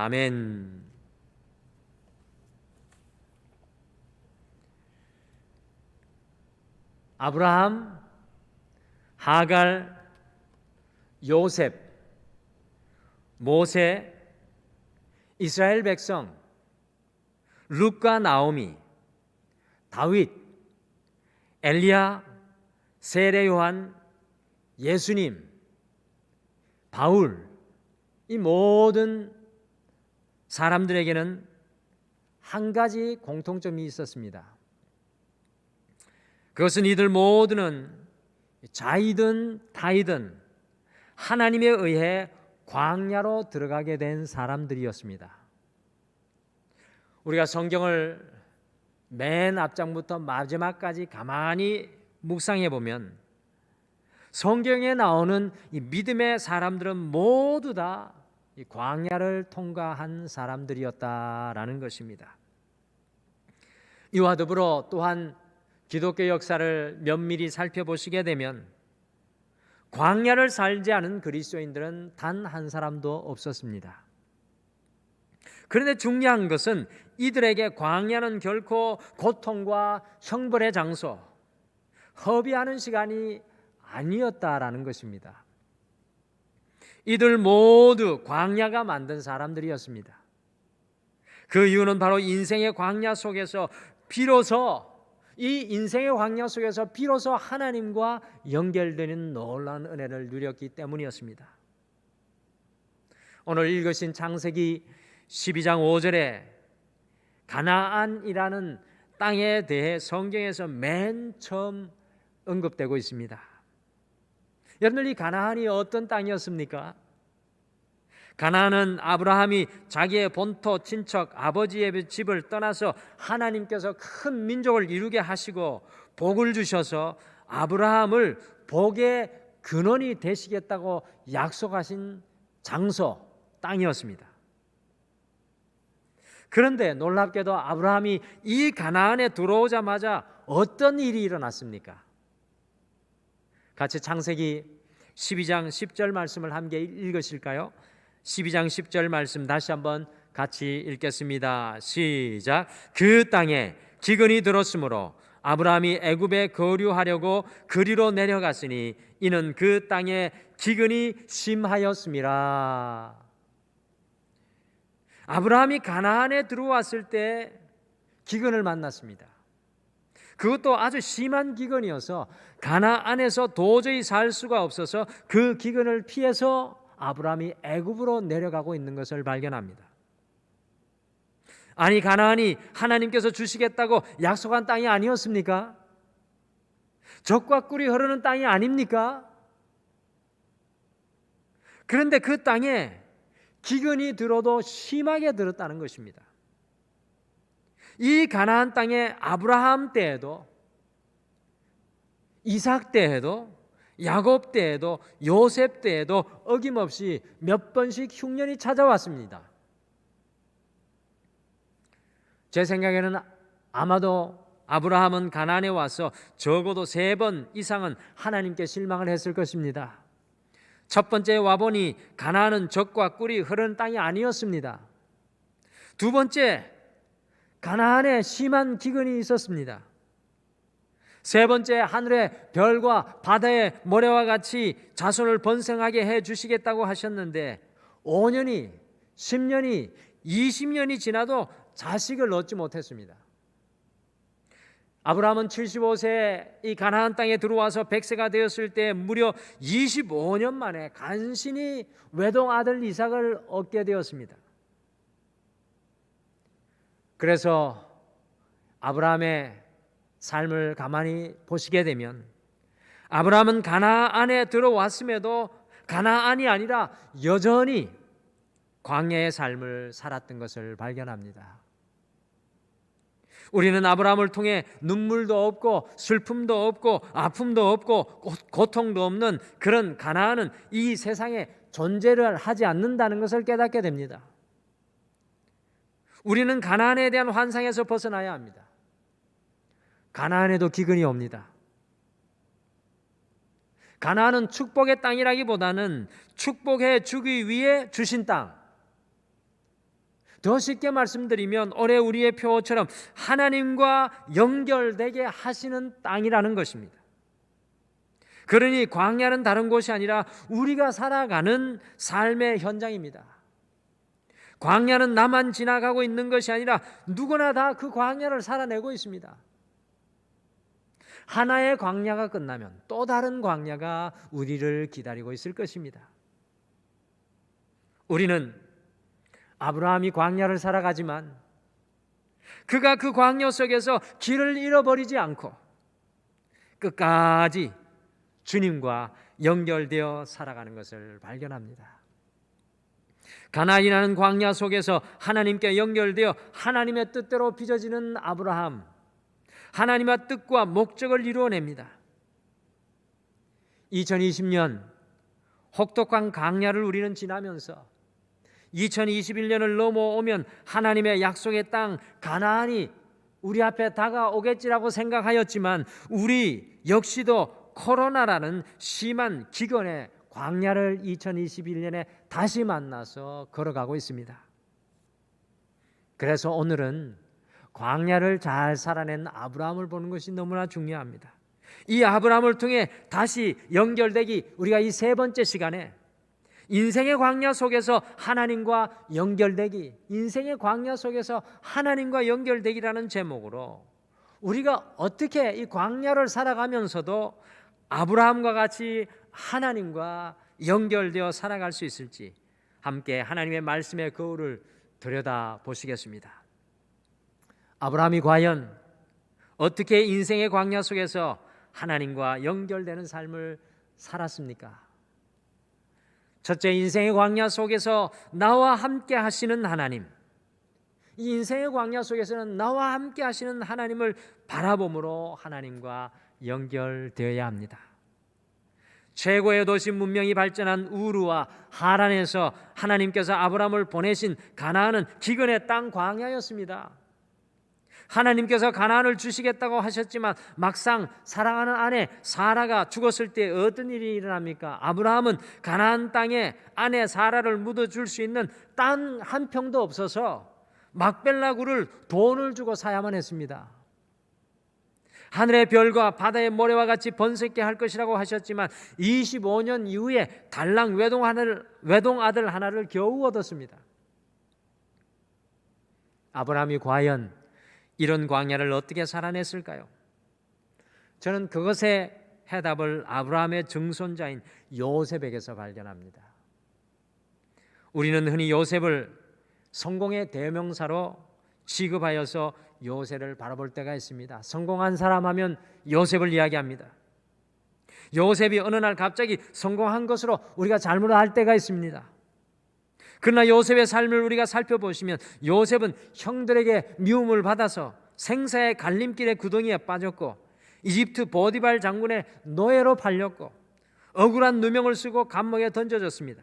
아멘. 아브라함, 하갈, 요셉, 모세, 이스라엘 백성, 룻과 나오미, 다윗, 엘리야, 세례 요한, 예수님, 바울 이 모든 사람들에게는 한 가지 공통점이 있었습니다. 그것은 이들 모두는 자이든 타이든 하나님에 의해 광야로 들어가게 된 사람들이었습니다. 우리가 성경을 맨 앞장부터 마지막까지 가만히 묵상해 보면 성경에 나오는 이 믿음의 사람들은 모두 다 이 광야를 통과한 사람들이었다라는 것입니다. 이와 더불어 또한 기독교 역사를 면밀히 살펴보시게 되면 광야를 살지 않은 그리스도인들은 단 한 사람도 없었습니다. 그런데 중요한 것은 이들에게 광야는 결코 고통과 형벌의 장소, 허비하는 시간이 아니었다라는 것입니다. 이들 모두 광야가 만든 사람들이었습니다. 그 이유는 바로 인생의 광야 속에서 비로소 이 인생의 광야 속에서 비로소 하나님과 연결되는 놀라운 은혜를 누렸기 때문이었습니다. 오늘 읽으신 창세기 12장 5절에 가나안이라는 땅에 대해 성경에서 맨 처음 언급되고 있습니다. 여러분들 이 가나안이 어떤 땅이었습니까? 가나안은 아브라함이 자기의 본토 친척 아버지의 집을 떠나서 하나님께서 큰 민족을 이루게 하시고 복을 주셔서 아브라함을 복의 근원이 되시겠다고 약속하신 장소 땅이었습니다. 그런데 놀랍게도 아브라함이 이 가나안에 들어오자마자 어떤 일이 일어났습니까? 같이 창세기 12장 10절 말씀을 함께 읽으실까요? 12장 10절 말씀 다시 한번 같이 읽겠습니다. 시작. 그 땅에 기근이 들었으므로 아브라함이 애굽에 거류하려고 그리로 내려갔으니 이는 그 땅에 기근이 심하였음이라. 아브라함이 가나안에 들어왔을 때 기근을 만났습니다. 그것도 아주 심한 기근이어서 가나 안에서 도저히 살 수가 없어서 그 기근을 피해서 아브라함이 애굽으로 내려가고 있는 것을 발견합니다. 아니 가나안이 하나님께서 주시겠다고 약속한 땅이 아니었습니까? 적과 꿀이 흐르는 땅이 아닙니까? 그런데 그 땅에 기근이 들어도 심하게 들었다는 것입니다. 이 가나안 땅에 아브라함 때에도 이삭 때에도 야곱 때에도 요셉 때에도 어김없이 몇 번씩 흉년이 찾아왔습니다. 제 생각에는 아마도 아브라함은 가나안에 와서 적어도 세 번 이상은 하나님께 실망을 했을 것입니다. 첫 번째 와 보니 가나안은 적과 꿀이 흐르는 땅이 아니었습니다. 두 번째 가나안에 심한 기근이 있었습니다. 세 번째 하늘의 별과 바다의 모래와 같이 자손을 번성하게 해 주시겠다고 하셨는데 5년이 10년이 20년이 지나도 자식을 얻지 못했습니다. 아브라함은 75세 이 가나안 땅에 들어와서 100세가 되었을 때 무려 25년 만에 간신히 외동 아들 이삭을 얻게 되었습니다. 그래서 아브라함의 삶을 가만히 보시게 되면 아브라함은 가나안에 들어왔음에도 가나안이 아니라 여전히 광야의 삶을 살았던 것을 발견합니다. 우리는 아브라함을 통해 눈물도 없고 슬픔도 없고 아픔도 없고 고통도 없는 그런 가나안은 이 세상에 존재를 하지 않는다는 것을 깨닫게 됩니다. 우리는 가나안에 대한 환상에서 벗어나야 합니다. 가나안에도 기근이 옵니다. 가나안은 축복의 땅이라기보다는 축복해 주기 위해 주신 땅. 더 쉽게 말씀드리면 올해 우리의 표처럼 하나님과 연결되게 하시는 땅이라는 것입니다. 그러니 광야는 다른 곳이 아니라 우리가 살아가는 삶의 현장입니다. 광야는 나만 지나가고 있는 것이 아니라 누구나 다 그 광야를 살아내고 있습니다. 하나의 광야가 끝나면 또 다른 광야가 우리를 기다리고 있을 것입니다. 우리는 아브라함이 광야를 살아가지만 그가 그 광야 속에서 길을 잃어버리지 않고 끝까지 주님과 연결되어 살아가는 것을 발견합니다. 가나안이라는 광야 속에서 하나님께 연결되어 하나님의 뜻대로 빚어지는 아브라함. 하나님의 뜻과 목적을 이루어냅니다. 2020년 혹독한 강야를 우리는 지나면서 2021년을 넘어오면 하나님의 약속의 땅 가나안이 우리 앞에 다가오겠지라고 생각하였지만 우리 역시도 코로나라는 심한 기근의 광야를 2021년에 다시 만나서 걸어가고 있습니다. 그래서 오늘은 광야를 잘 살아낸 아브라함을 보는 것이 너무나 중요합니다. 이 아브라함을 통해 다시 연결되기 우리가 이 세 번째 시간에 인생의 광야 속에서 하나님과 연결되기, 인생의 광야 속에서 하나님과 연결되기라는 제목으로 우리가 어떻게 이 광야를 살아가면서도 아브라함과 같이 하나님과 연결되어 살아갈 수 있을지 함께 하나님의 말씀의 거울을 들여다 보시겠습니다. 아브라함이 과연 어떻게 인생의 광야 속에서 하나님과 연결되는 삶을 살았습니까? 첫째 인생의 광야 속에서 나와 함께 하시는 하나님. 이 인생의 광야 속에서는 나와 함께 하시는 하나님을 바라봄으로 하나님과 연결되어야 합니다. 최고의 도시 문명이 발전한 우르와 하란에서 하나님께서 아브라함을 보내신 가나안은 기근의 땅 광야였습니다. 하나님께서 가나안을 주시겠다고 하셨지만 막상 사랑하는 아내 사라가 죽었을 때 어떤 일이 일어납니까? 아브라함은 가나안 땅에 아내 사라를 묻어 줄수 있는 땅 한 평도 없어서 막벨라구를 돈을 주고 사야만 했습니다. 하늘의 별과 바다의 모래와 같이 번성케 할 것이라고 하셨지만 25년 이후에 달랑 외동 아들, 외동 아들 하나를 겨우 얻었습니다. 아브라함이 과연 이런 광야를 어떻게 살아냈을까요? 저는 그것의 해답을 아브라함의 증손자인 요셉에게서 발견합니다. 우리는 흔히 요셉을 성공의 대명사로 취급하여서 요셉을 바라볼 때가 있습니다. 성공한 사람 하면 요셉을 이야기합니다. 요셉이 어느 날 갑자기 성공한 것으로 우리가 잘못 알 때가 있습니다. 그러나 요셉의 삶을 우리가 살펴보시면 요셉은 형들에게 미움을 받아서 생사의 갈림길의 구덩이에 빠졌고 이집트 보디발 장군의 노예로 팔렸고 억울한 누명을 쓰고 감옥에 던져졌습니다.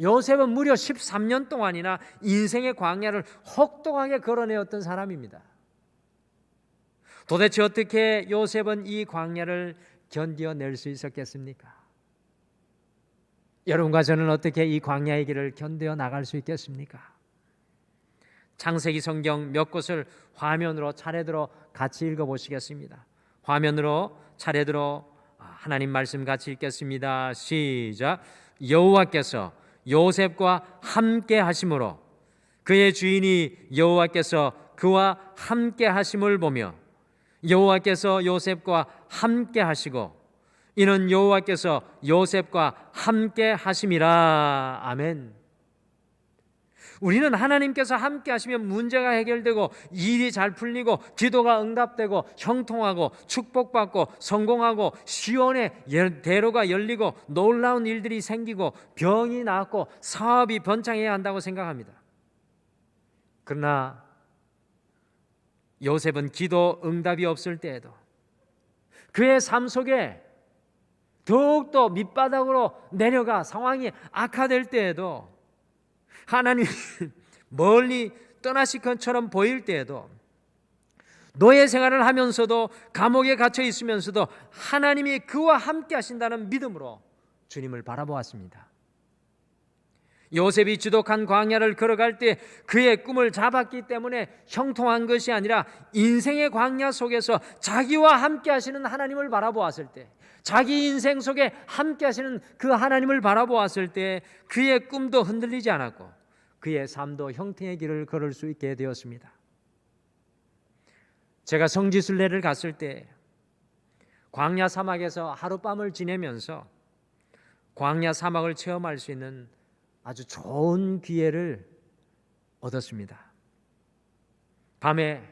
요셉은 무려 13년 동안이나 인생의 광야를 혹독하게 걸어내었던 사람입니다. 도대체 어떻게 요셉은 이 광야를 견뎌낼 수 있었겠습니까? 여러분과 저는 어떻게 이 광야의 길을 견뎌 나갈 수 있겠습니까? 창세기 성경 몇 곳을 화면으로 차례대로 같이 읽어 보시겠습니다. 화면으로 차례대로 하나님 말씀 같이 읽겠습니다. 시작. 여호와께서 요셉과 함께 하심으로 그의 주인이 여호와께서 그와 함께 하심을 보며 여호와께서 요셉과 함께 하시고 이는 여호와께서 요셉과 함께 하심이라 아멘. 우리는 하나님께서 함께 하시면 문제가 해결되고 일이 잘 풀리고 기도가 응답되고 형통하고 축복받고 성공하고 시원의 대로가 열리고 놀라운 일들이 생기고 병이 낫고 사업이 번창해야 한다고 생각합니다. 그러나 요셉은 기도 응답이 없을 때에도 그의 삶 속에 더욱더 밑바닥으로 내려가 상황이 악화될 때에도 하나님 멀리 떠나실 것처럼 보일 때에도 노예 생활을 하면서도 감옥에 갇혀 있으면서도 하나님이 그와 함께 하신다는 믿음으로 주님을 바라보았습니다. 요셉이 지독한 광야를 걸어갈 때 그의 꿈을 잡았기 때문에 형통한 것이 아니라 인생의 광야 속에서 자기와 함께 하시는 하나님을 바라보았을 때 자기 인생 속에 함께 하시는 그 하나님을 바라보았을 때 그의 꿈도 흔들리지 않았고 그의 삶도 형통의 길을 걸을 수 있게 되었습니다. 제가 성지순례를 갔을 때 광야 사막에서 하룻밤을 지내면서 광야 사막을 체험할 수 있는 아주 좋은 기회를 얻었습니다. 밤에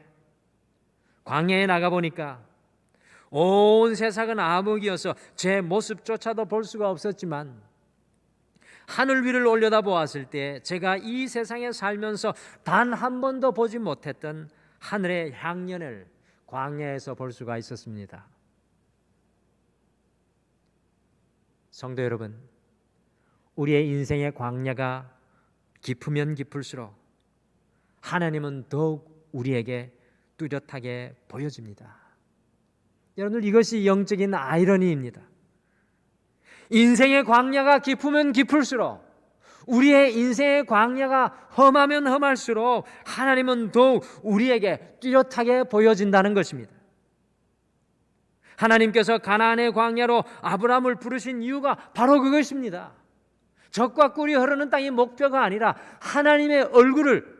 광야에 나가 보니까 온 세상은 암흑이어서 제 모습조차도 볼 수가 없었지만 하늘 위를 올려다 보았을 때 제가 이 세상에 살면서 단 한 번도 보지 못했던 하늘의 향연을 광야에서 볼 수가 있었습니다. 성도 여러분, 우리의 인생의 광야가 깊으면 깊을수록 하나님은 더욱 우리에게 뚜렷하게 보여집니다. 여러분 이것이 영적인 아이러니입니다. 인생의 광야가 깊으면 깊을수록 우리의 인생의 광야가 험하면 험할수록 하나님은 더욱 우리에게 뚜렷하게 보여진다는 것입니다. 하나님께서 가나안의 광야로 아브라함을 부르신 이유가 바로 그것입니다. 적과 꿀이 흐르는 땅이 목표가 아니라 하나님의 얼굴을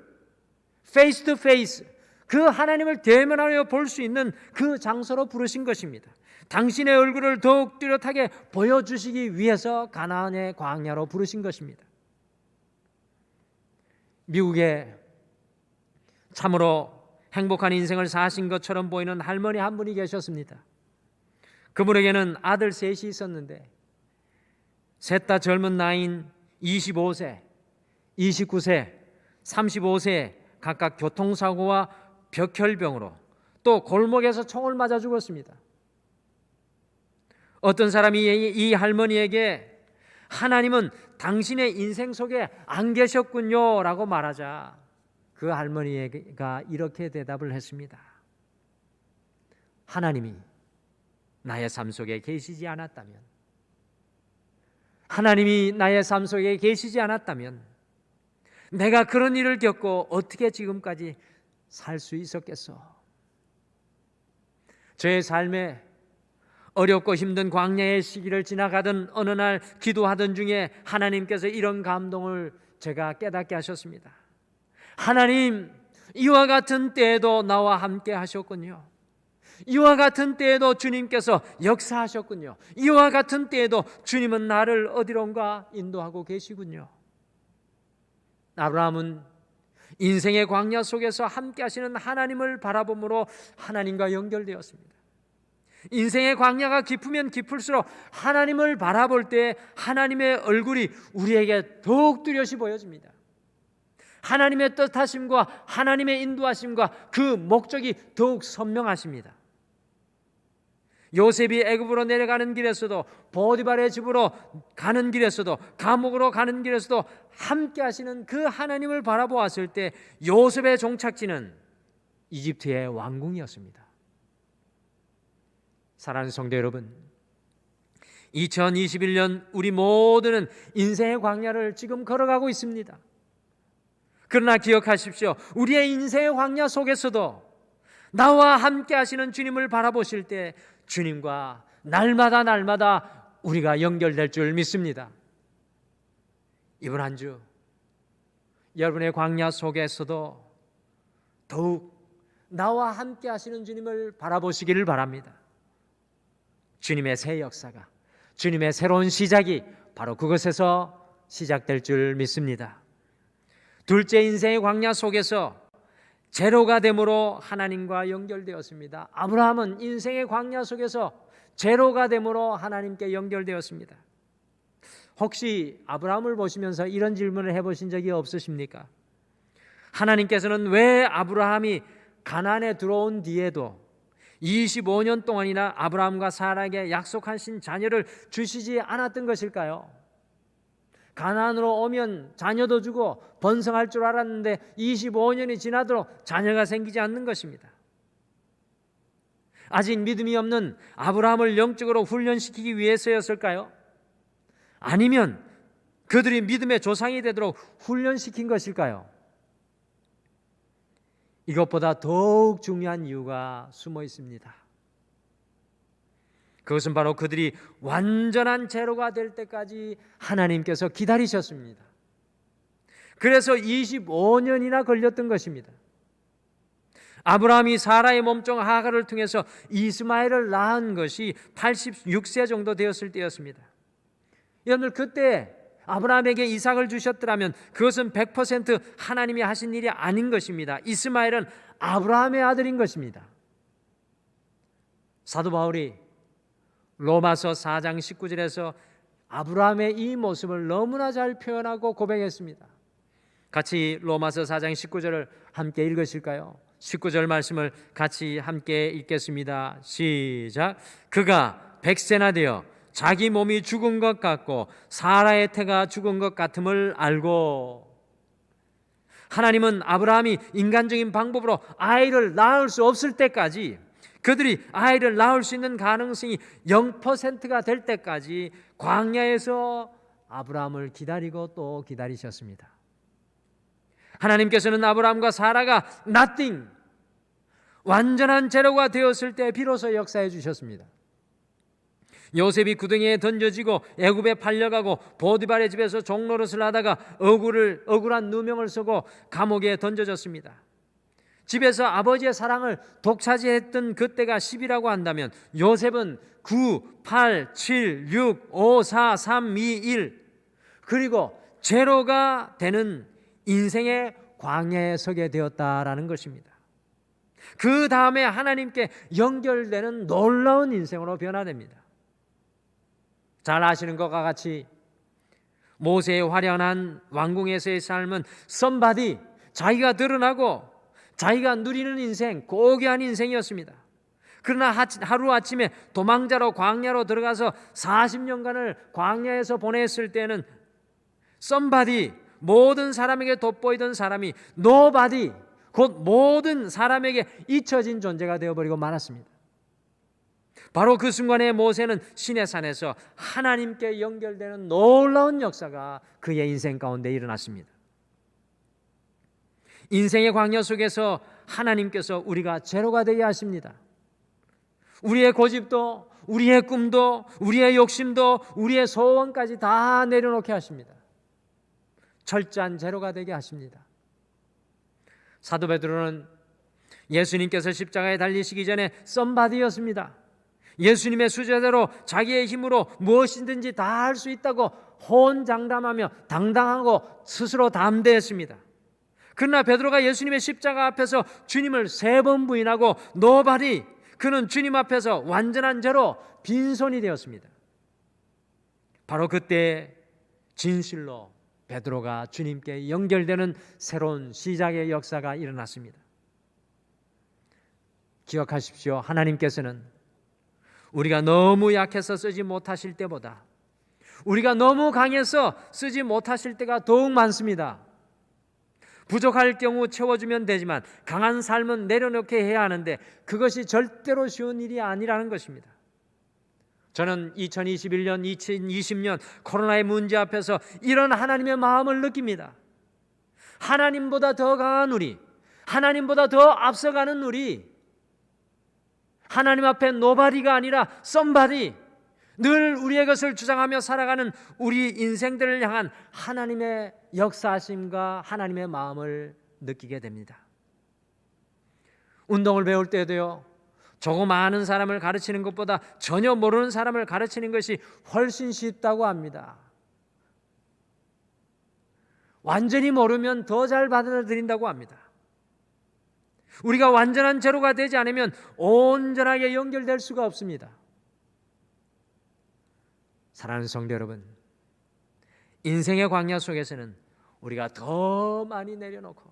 페이스 투 페이스 그 하나님을 대면하여 볼 수 있는 그 장소로 부르신 것입니다. 당신의 얼굴을 더욱 뚜렷하게 보여주시기 위해서 가나안의 광야로 부르신 것입니다. 미국에 참으로 행복한 인생을 사신 것처럼 보이는 할머니 한 분이 계셨습니다. 그분에게는 아들 셋이 있었는데 셋 다 젊은 나이인 25세, 29세, 35세 각각 교통사고와 벽혈병으로 또 골목에서 총을 맞아 죽었습니다. 어떤 사람이 이 할머니에게 하나님은 당신의 인생 속에 안 계셨군요 라고 말하자 그 할머니가 이렇게 대답을 했습니다. 하나님이 나의 삶 속에 계시지 않았다면 하나님이 나의 삶 속에 계시지 않았다면 내가 그런 일을 겪고 어떻게 지금까지 살 수 있었겠어? 저의 삶에 어렵고 힘든 광야의 시기를 지나가던 어느 날 기도하던 중에 하나님께서 이런 감동을 제가 깨닫게 하셨습니다. 하나님, 이와 같은 때에도 나와 함께 하셨군요. 이와 같은 때에도 주님께서 역사하셨군요. 이와 같은 때에도 주님은 나를 어디론가 인도하고 계시군요. 아브라함은 인생의 광야 속에서 함께 하시는 하나님을 바라봄으로 하나님과 연결되었습니다. 인생의 광야가 깊으면 깊을수록 하나님을 바라볼 때 하나님의 얼굴이 우리에게 더욱 뚜렷이 보여집니다. 하나님의 뜻하심과 하나님의 인도하심과 그 목적이 더욱 선명하십니다. 요셉이 애굽으로 내려가는 길에서도 보디발의 집으로 가는 길에서도 감옥으로 가는 길에서도 함께 하시는 그 하나님을 바라보았을 때 요셉의 종착지는 이집트의 왕궁이었습니다. 사랑하는 성도 여러분, 2021년 우리 모두는 인생의 광야를 지금 걸어가고 있습니다. 그러나 기억하십시오. 우리의 인생의 광야 속에서도 나와 함께 하시는 주님을 바라보실 때 주님과 날마다 날마다 우리가 연결될 줄 믿습니다. 이번 한 주 여러분의 광야 속에서도 더욱 나와 함께 하시는 주님을 바라보시기를 바랍니다. 주님의 새 역사가 주님의 새로운 시작이 바로 그것에서 시작될 줄 믿습니다. 둘째 인생의 광야 속에서 제로가 됨으로 하나님과 연결되었습니다. 아브라함은 인생의 광야 속에서 제로가 됨으로 하나님께 연결되었습니다. 혹시 아브라함을 보시면서 이런 질문을 해보신 적이 없으십니까? 하나님께서는 왜 아브라함이 가난에 들어온 뒤에도 25년 동안이나 아브라함과 사라에게 약속하신 자녀를 주시지 않았던 것일까요? 가난으로 오면 자녀도 주고 번성할 줄 알았는데 25년이 지나도록 자녀가 생기지 않는 것입니다. 아직 믿음이 없는 아브라함을 영적으로 훈련시키기 위해서였을까요? 아니면 그들이 믿음의 조상이 되도록 훈련시킨 것일까요? 이것보다 더욱 중요한 이유가 숨어 있습니다. 그것은 바로 그들이 완전한 제로가 될 때까지 하나님께서 기다리셨습니다. 그래서 25년이나 걸렸던 것입니다. 아브라함이 사라의 몸종 하가를 통해서 이스마엘을 낳은 것이 86세 정도 되었을 때였습니다. 여러분들 그때 아브라함에게 이삭을 주셨더라면 그것은 100% 하나님이 하신 일이 아닌 것입니다. 이스마엘은 아브라함의 아들인 것입니다. 사도 바울이 로마서 4장 19절에서 아브라함의 이 모습을 너무나 잘 표현하고 고백했습니다. 같이 로마서 4장 19절을 함께 읽으실까요? 19절 말씀을 같이 함께 읽겠습니다. 시작. 그가 백세나 되어 자기 몸이 죽은 것 같고 사라의 태가 죽은 것 같음을 알고 하나님은 아브라함이 인간적인 방법으로 아이를 낳을 수 없을 때까지 그들이 아이를 낳을 수 있는 가능성이 0%가 될 때까지 광야에서 아브라함을 기다리고 또 기다리셨습니다. 하나님께서는 아브라함과 사라가 nothing 완전한 제로가 되었을 때 비로소 역사해 주셨습니다. 요셉이 구덩이에 던져지고 애굽에 팔려가고 보디발의 집에서 종노릇을 하다가 억울을 억울한 누명을 쓰고 감옥에 던져졌습니다. 집에서 아버지의 사랑을 독차지했던 그때가 10이라고 한다면 요셉은 9, 8, 7, 6, 5, 4, 3, 2, 1 그리고 제로가 되는 인생의 광야에 서게 되었다라는 것입니다. 그 다음에 하나님께 연결되는 놀라운 인생으로 변화됩니다. 잘 아시는 것과 같이 모세의 화려한 왕궁에서의 삶은 썸바디 자기가 드러나고 자기가 누리는 인생 고귀한 인생이었습니다. 그러나 하루 아침에 도망자로 광야로 들어가서 40년간을 광야에서 보냈을 때는 썸바디 모든 사람에게 돋보이던 사람이 노바디 곧 모든 사람에게 잊혀진 존재가 되어버리고 말았습니다. 바로 그 순간에 모세는 신의 산에서 하나님께 연결되는 놀라운 역사가 그의 인생 가운데 일어났습니다. 인생의 광야 속에서 하나님께서 우리가 제로가 되게 하십니다. 우리의 고집도, 우리의 꿈도, 우리의 욕심도, 우리의 소원까지 다 내려놓게 하십니다. 철저한 제로가 되게 하십니다. 사도 베드로는 예수님께서 십자가에 달리시기 전에 썸바디였습니다. 예수님의 수제대로 자기의 힘으로 무엇이든지 다 할 수 있다고 혼장담하며 당당하고 스스로 담대했습니다. 그러나 베드로가 예수님의 십자가 앞에서 주님을 세 번 부인하고 노발이 그는 주님 앞에서 완전한 죄로 빈손이 되었습니다. 바로 그때 진실로 베드로가 주님께 연결되는 새로운 시작의 역사가 일어났습니다. 기억하십시오. 하나님께서는 우리가 너무 약해서 쓰지 못하실 때보다 우리가 너무 강해서 쓰지 못하실 때가 더욱 많습니다. 부족할 경우 채워주면 되지만 강한 삶은 내려놓게 해야 하는데 그것이 절대로 쉬운 일이 아니라는 것입니다. 저는 2021년, 2020년 코로나의 문제 앞에서 이런 하나님의 마음을 느낍니다. 하나님보다 더 강한 우리, 하나님보다 더 앞서가는 우리, 하나님 앞에 노바디가 아니라 썸바디, 늘 우리의 것을 주장하며 살아가는 우리 인생들을 향한 하나님의 역사하심과 하나님의 마음을 느끼게 됩니다. 운동을 배울 때도요. 조금 아는 사람을 가르치는 것보다 전혀 모르는 사람을 가르치는 것이 훨씬 쉽다고 합니다. 완전히 모르면 더 잘 받아들인다고 합니다. 우리가 완전한 제로가 되지 않으면 온전하게 연결될 수가 없습니다. 사랑하는 성도 여러분, 인생의 광야 속에서는 우리가 더 많이 내려놓고,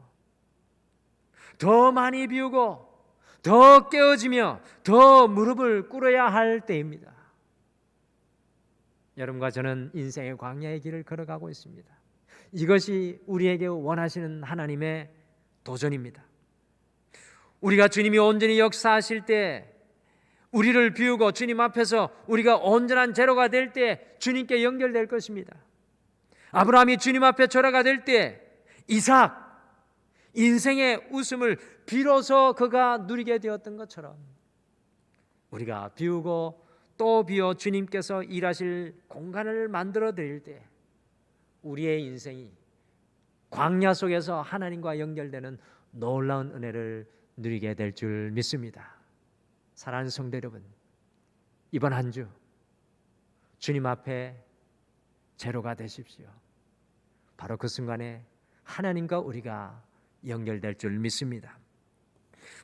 더 많이 비우고, 더 깨어지며, 더 무릎을 꿇어야 할 때입니다. 여러분과 저는 인생의 광야의 길을 걸어가고 있습니다. 이것이 우리에게 원하시는 하나님의 도전입니다. 우리가 주님이 온전히 역사하실 때 우리를 비우고 주님 앞에서 우리가 온전한 제로가 될 때 주님께 연결될 것입니다. 아브라함이 주님 앞에 절하가 될 때 이삭 인생의 웃음을 비로소 그가 누리게 되었던 것처럼 우리가 비우고 또 비워 주님께서 일하실 공간을 만들어 드릴 때 우리의 인생이 광야 속에서 하나님과 연결되는 놀라운 은혜를 누리게 될 줄 믿습니다. 사랑하는 성도 여러분, 이번 한 주 주님 앞에 제로가 되십시오. 바로 그 순간에 하나님과 우리가 연결될 줄 믿습니다.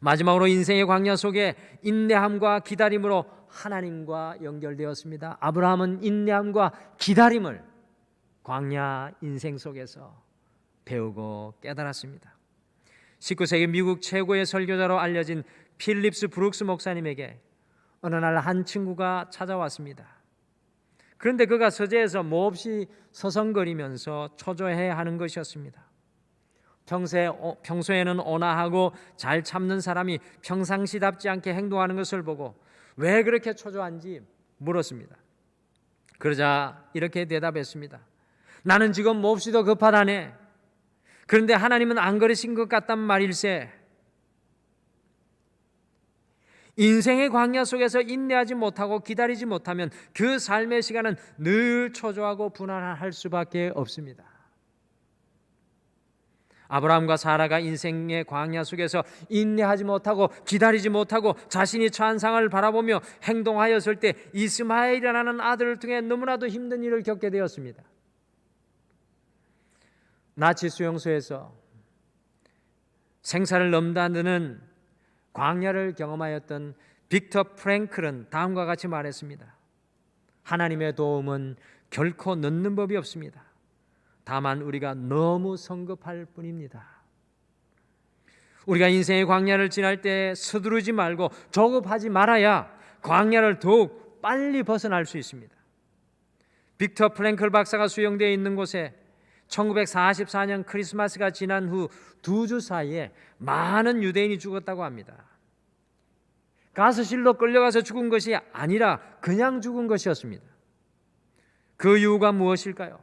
마지막으로 인생의 광야 속에 인내함과 기다림으로 하나님과 연결되었습니다. 아브라함은 인내함과 기다림을 광야 인생 속에서 배우고 깨달았습니다. 19세기 미국 최고의 설교자로 알려진 필립스 브룩스 목사님에게 어느 날 한 친구가 찾아왔습니다. 그런데 그가 서재에서 몹시 서성거리면서 초조해 하는 것이었습니다. 평소에, 어, 평소에는 온화하고 잘 참는 사람이 평상시답지 않게 행동하는 것을 보고 왜 그렇게 초조한지 물었습니다. 그러자 이렇게 대답했습니다. 나는 지금 몹시도 급하다네. 그런데 하나님은 안 그러신 것 같단 말일세. 인생의 광야 속에서 인내하지 못하고 기다리지 못하면 그 삶의 시간은 늘 초조하고 분한할 수밖에 없습니다. 아브라함과 사라가 인생의 광야 속에서 인내하지 못하고 기다리지 못하고 자신이 처한 상을 바라보며 행동하였을 때 이스마엘이라는 아들을 통해 너무나도 힘든 일을 겪게 되었습니다. 나치 수용소에서 생사를 넘다드는 광야를 경험하였던 빅터 프랭클은 다음과 같이 말했습니다. 하나님의 도움은 결코 늦는 법이 없습니다. 다만 우리가 너무 성급할 뿐입니다. 우리가 인생의 광야를 지날 때 서두르지 말고 조급하지 말아야 광야를 더욱 빨리 벗어날 수 있습니다. 빅터 프랭클 박사가 수용되어 있는 곳에 1944년 크리스마스가 지난 후 두 주 사이에 많은 유대인이 죽었다고 합니다. 가스실로 끌려가서 죽은 것이 아니라 그냥 죽은 것이었습니다. 그 이유가 무엇일까요?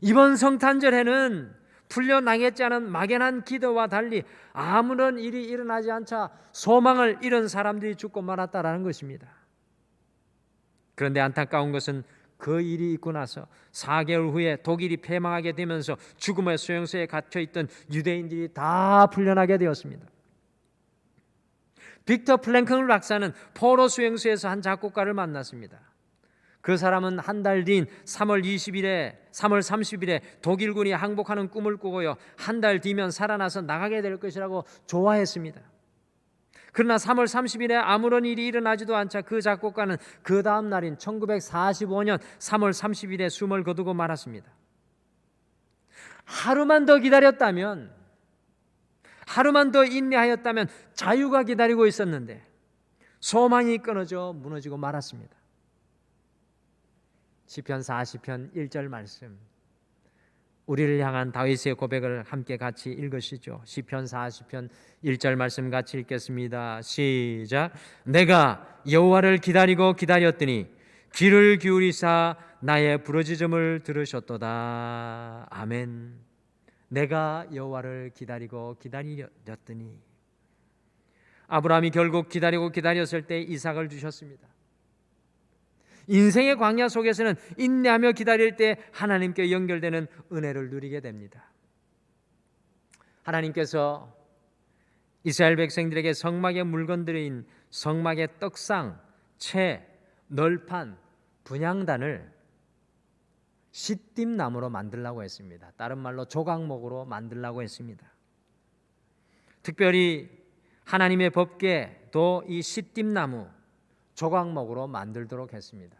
이번 성탄절에는 풀려나겠지 않은 막연한 기도와 달리 아무런 일이 일어나지 않자 소망을 잃은 사람들이 죽고 말았다라는 것입니다. 그런데 안타까운 것은 그 일이 있고 나서 4개월 후에 독일이 패망하게 되면서 죽음의 수용소에 갇혀 있던 유대인들이 다 풀려나게 되었습니다. 빅터 플랭클 박사는 포로 수용소에서 한 작곡가를 만났습니다. 그 사람은 한 달 뒤인 3월 20일에 3월 30일에 독일군이 항복하는 꿈을 꾸고요. 한 달 뒤면 살아나서 나가게 될 것이라고 좋아했습니다. 그러나 3월 30일에 아무런 일이 일어나지도 않자 그 작곡가는 그 다음 날인 1945년 3월 30일에 숨을 거두고 말았습니다. 하루만 더 기다렸다면 하루만 더 인내하였다면 자유가 기다리고 있었는데 소망이 끊어져 무너지고 말았습니다. 시편 40편 1절 말씀 우리를 향한 다윗의 고백을 함께 같이 읽으시죠. 시편 40편 1절 말씀 같이 읽겠습니다. 시작. 내가 여호와를 기다리고 기다렸더니 귀를 기울이사 나의 부르짖음을 들으셨도다. 아멘. 내가 여호와를 기다리고 기다렸더니 아브라함이 결국 기다리고 기다렸을 때 이삭을 주셨습니다. 인생의 광야 속에서는 인내하며 기다릴 때 하나님께 연결되는 은혜를 누리게 됩니다. 하나님께서 이스라엘 백성들에게 성막의 물건들인 성막의 떡상, 채, 널판, 분향단을 시띠 나무로 만들라고 했습니다. 다른 말로 조각목으로 만들라고 했습니다. 특별히 하나님의 법궤도 이 시띠 나무 조각목으로 만들도록 했습니다.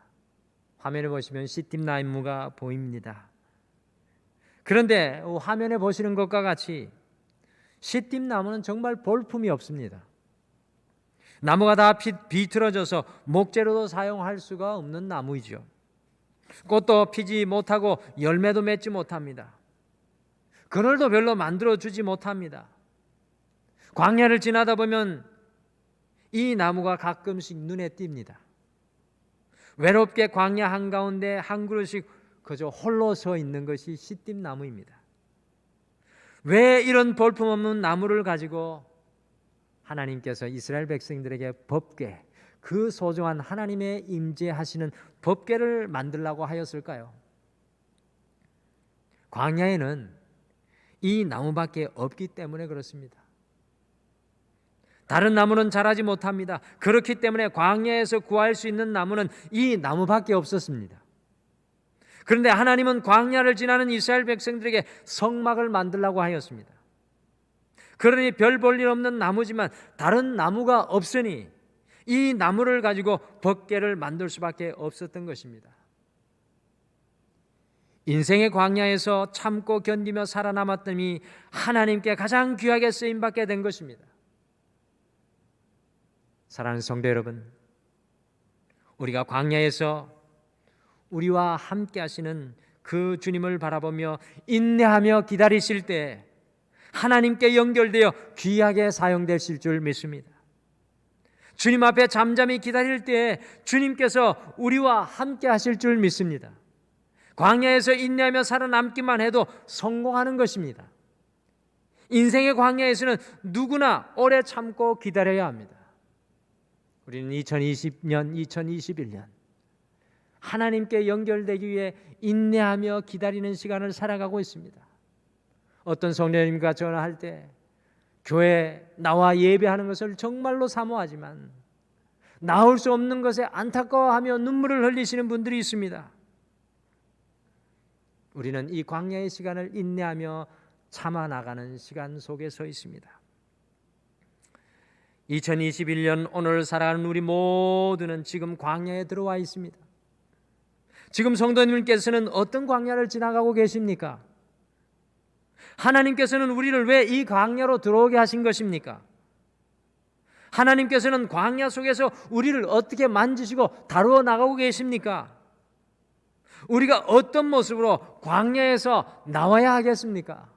화면에 보시면 시띠 나무가 보입니다. 그런데 화면에 보시는 것과 같이 시띠 나무는 정말 볼품이 없습니다. 나무가 다 비틀어져서 목재로도 사용할 수가 없는 나무이죠. 꽃도 피지 못하고 열매도 맺지 못합니다. 그늘도 별로 만들어 주지 못합니다. 광야를 지나다 보면 이 나무가 가끔씩 눈에 띕니다. 외롭게 광야 한가운데 한 그루씩 그저 홀로 서 있는 것이 시띠 나무입니다. 왜 이런 볼품없는 나무를 가지고 하나님께서 이스라엘 백성들에게 법궤 그 소중한 하나님의 임재하시는 법궤를 만들라고 하였을까요? 광야에는 이 나무밖에 없기 때문에 그렇습니다. 다른 나무는 자라지 못합니다. 그렇기 때문에 광야에서 구할 수 있는 나무는 이 나무밖에 없었습니다. 그런데 하나님은 광야를 지나는 이스라엘 백성들에게 성막을 만들라고 하였습니다. 그러니 별 볼 일 없는 나무지만 다른 나무가 없으니 이 나무를 가지고 법궤를 만들 수밖에 없었던 것입니다. 인생의 광야에서 참고 견디며 살아남았더니 하나님께 가장 귀하게 쓰임 받게 된 것입니다. 사랑하는 성도 여러분, 우리가 광야에서 우리와 함께 하시는 그 주님을 바라보며 인내하며 기다리실 때 하나님께 연결되어 귀하게 사용되실 줄 믿습니다. 주님 앞에 잠잠히 기다릴 때 주님께서 우리와 함께 하실 줄 믿습니다. 광야에서 인내하며 살아남기만 해도 성공하는 것입니다. 인생의 광야에서는 누구나 오래 참고 기다려야 합니다. 우리는 2020년, 2021년 하나님께 연결되기 위해 인내하며 기다리는 시간을 살아가고 있습니다. 어떤 성령님과 전화할 때 교회 나와 예배하는 것을 정말로 사모하지만 나올 수 없는 것에 안타까워하며 눈물을 흘리시는 분들이 있습니다. 우리는 이 광야의 시간을 인내하며 참아 나가는 시간 속에 서 있습니다. 2021년 오늘 살아가는 우리 모두는 지금 광야에 들어와 있습니다. 지금 성도님께서는 어떤 광야를 지나가고 계십니까? 하나님께서는 우리를 왜 이 광야로 들어오게 하신 것입니까? 하나님께서는 광야 속에서 우리를 어떻게 만지시고 다루어 나가고 계십니까? 우리가 어떤 모습으로 광야에서 나와야 하겠습니까?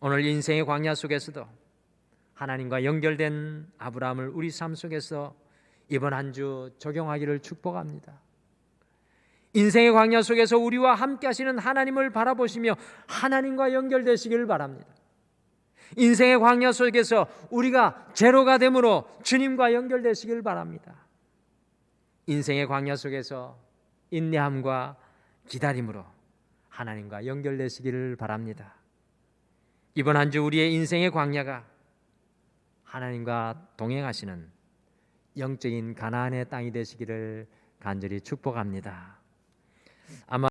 오늘 인생의 광야 속에서도 하나님과 연결된 아브라함을 우리 삶 속에서 이번 한 주 적용하기를 축복합니다. 인생의 광야 속에서 우리와 함께 하시는 하나님을 바라보시며 하나님과 연결되시기를 바랍니다. 인생의 광야 속에서 우리가 제로가 되므로 주님과 연결되시기를 바랍니다. 인생의 광야 속에서 인내함과 기다림으로 하나님과 연결되시기를 바랍니다. 이번 한 주 우리의 인생의 광야가 하나님과 동행하시는 영적인 가나안의 땅이 되시기를 간절히 축복합니다. 아마